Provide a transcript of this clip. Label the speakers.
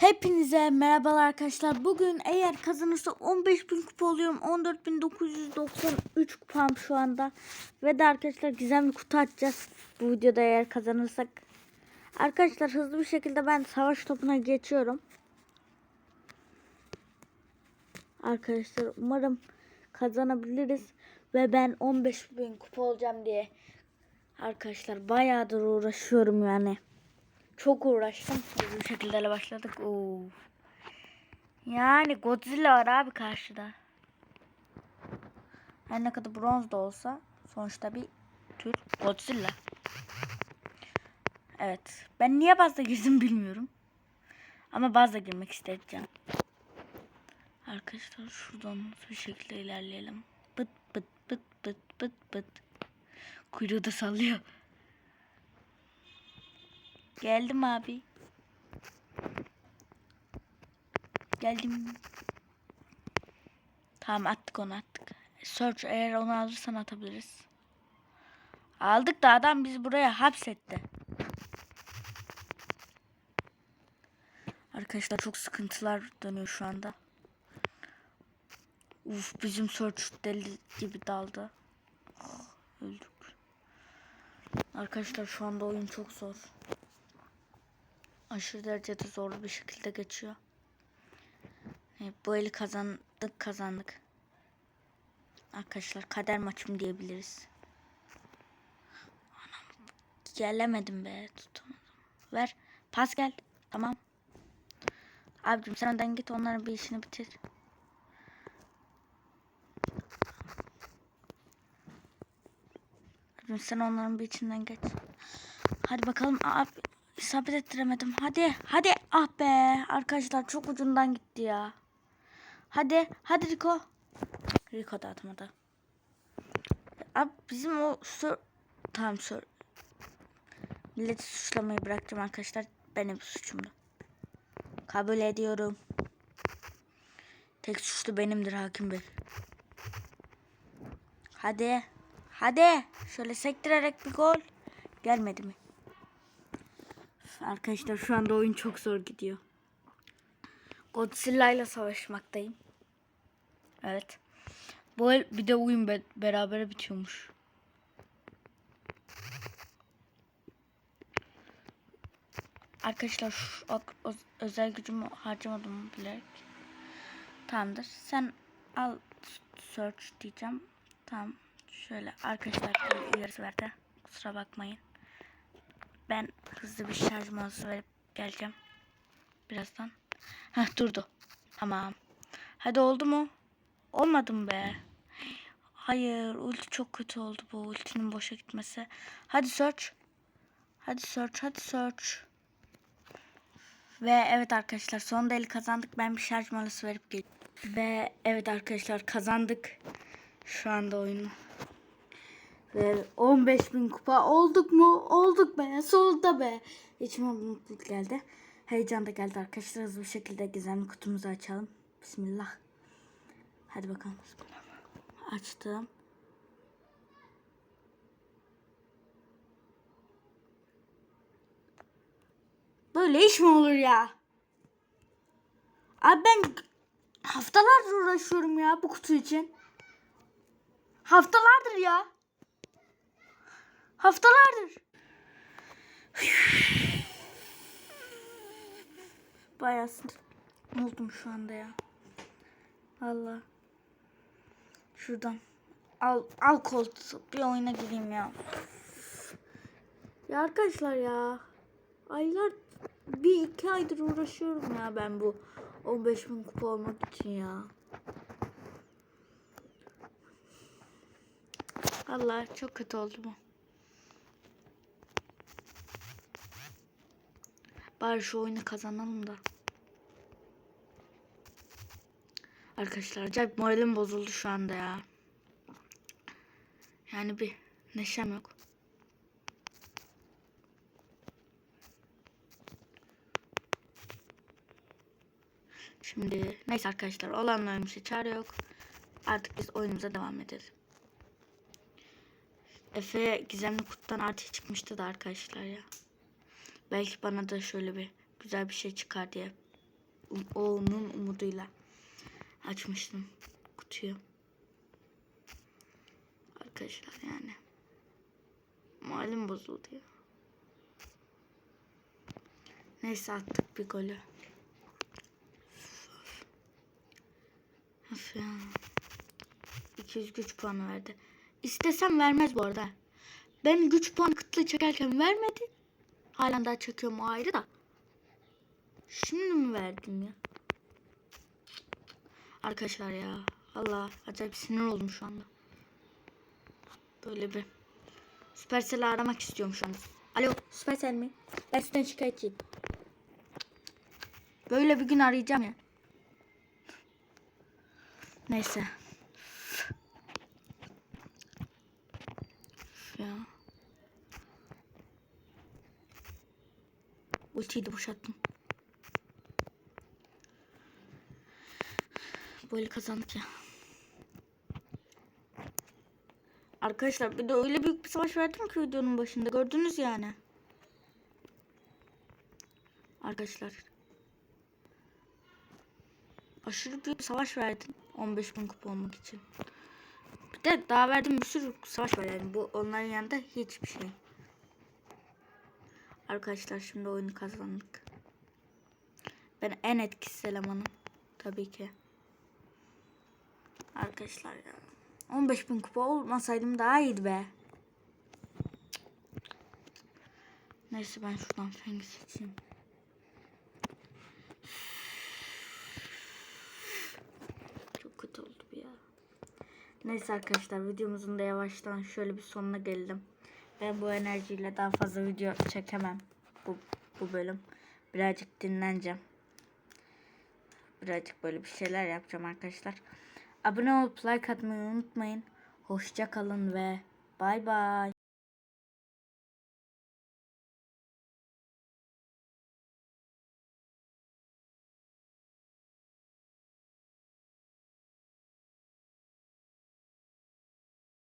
Speaker 1: Hepinize merhabalar arkadaşlar. Bugün eğer kazanırsa 15.000 kupa oluyorum. 14.993 kupam şu anda. Ve de arkadaşlar gizemli kutu açacağız. Bu videoda eğer kazanırsak. Arkadaşlar hızlı bir şekilde ben savaş topuna geçiyorum. Arkadaşlar umarım kazanabiliriz. Ve ben 15.000 kupa olacağım diye. Arkadaşlar bayağıdır uğraşıyorum yani. Çok uğraştım. Bir şekilde de başladık. Oo. Yani Godzilla var abi karşıda. Her ne kadar bronz da olsa sonuçta bir tür Godzilla. Evet. Ben niye bazda girdim bilmiyorum. Ama bazda girmek isteyeceğim. Arkadaşlar şuradan bir şekilde ilerleyelim. Bıt bıt bıt bıt bıt bıt. Kuyruğu da sallıyor. Geldim abi. Geldim. Tamam attık onu attık. Search eğer onu alırsan atabiliriz. Aldık da adam bizi buraya hapsetti. Arkadaşlar çok sıkıntılar dönüyor şu anda. Uf bizim search deli gibi daldı. Ah, Öldük. Arkadaşlar şu anda oyun çok zor aşırı derecede zorlu bir şekilde geçiyor. E, bu eli kazandık kazandık. Arkadaşlar kader maçım diyebiliriz. Anam gelemedim be tutamadım. Ver pas gel tamam. Abicim sen önden git onların bir işini bitir. Abicim sen onların bir içinden geç. Hadi bakalım abi isabet ettiremedim. Hadi hadi ah be arkadaşlar çok ucundan gitti ya. Hadi hadi Rico. Rico da atmadı. Abi bizim o sür... Tamam sür... Milleti suçlamayı bırakacağım arkadaşlar. Benim suçumdu. Kabul ediyorum. Tek suçlu benimdir hakim bey. Hadi. Hadi. Şöyle sektirerek bir gol. Gelmedi mi? Arkadaşlar şu anda oyun çok zor gidiyor. Godzilla ile savaşmaktayım. Evet. Bu bir de oyun be beraber bitiyormuş. Arkadaşlar şu özel gücümü harcamadım bilerek. Tamamdır. Sen al search diyeceğim. Tamam. Şöyle arkadaşlar uyarısı verdi. Kusura bakmayın. Ben hızlı bir şarj molası verip geleceğim. Birazdan. Heh durdu. Tamam. Hadi oldu mu? Olmadı mı be? Hayır ulti çok kötü oldu bu ultinin boşa gitmesi. Hadi search. Hadi search hadi search. Ve evet arkadaşlar sonunda eli kazandık. Ben bir şarj molası verip gel. Ve evet arkadaşlar kazandık. Şu anda oyunu. Ve 15 bin kupa olduk mu? Olduk be. Sonunda be. İçime mutluluk geldi. Heyecan da geldi arkadaşlar. Hızlı bir şekilde gizemli kutumuzu açalım. Bismillah. Hadi bakalım. Açtım. Böyle iş mi olur ya? Abi ben haftalardır uğraşıyorum ya bu kutu için. Haftalardır ya. Haftalardır. Bayağı oldum şu anda ya. Valla. Şuradan. Al, al koltuğu. Bir oyuna gireyim ya. Ya arkadaşlar ya. Aylar bir iki aydır uğraşıyorum ya ben bu 15 bin kupa olmak için ya. Allah çok kötü oldu bu. Bari şu oyunu kazanalım da. Arkadaşlar acayip moralim bozuldu şu anda ya. Yani bir neşem yok. Şimdi neyse arkadaşlar olanların bir çare yok. Artık biz oyunumuza devam edelim. Efe gizemli kurttan artı çıkmıştı da arkadaşlar ya. Belki bana da şöyle bir güzel bir şey çıkar diye um- onun umuduyla açmıştım kutuyu. Arkadaşlar yani. Malim bozuldu ya. Neyse attık bir golü. Of ya. 200 güç puanı verdi. İstesem vermez bu arada. Ben güç puanı kıtlığı çekerken vermedi. Halen daha çekiyorum ayrı da. Şimdi mi verdim ya? Arkadaşlar ya. Allah acayip sinir oldum şu anda. Böyle bir. Supercell'i aramak istiyorum şu anda. Alo Supercell mi? Ben sizden şikayetçiyim. Böyle bir gün arayacağım ya. Neyse. Ya. Ultiyi de boşalttım. Böyle kazandık ya. Arkadaşlar bir de öyle büyük bir savaş verdim ki videonun başında gördünüz yani. Arkadaşlar. Aşırı büyük bir savaş verdim. 15 bin kupa olmak için. Bir de daha verdiğim bir sürü savaş var yani. Bu onların yanında hiçbir şey. Arkadaşlar şimdi oyunu kazandık. Ben en etkisiz elemanım. Tabii ki. Arkadaşlar ya. 15 bin kupa olmasaydım daha iyiydi be. Neyse ben şuradan Feng'i seçeyim. Çok kötü oldu bu ya. Neyse arkadaşlar videomuzun da yavaştan şöyle bir sonuna geldim. Ben bu enerjiyle daha fazla video çekemem. Bu, bu bölüm. Birazcık dinleneceğim. Birazcık böyle bir şeyler yapacağım arkadaşlar. Abone olup like atmayı unutmayın. Hoşça kalın ve bay bay.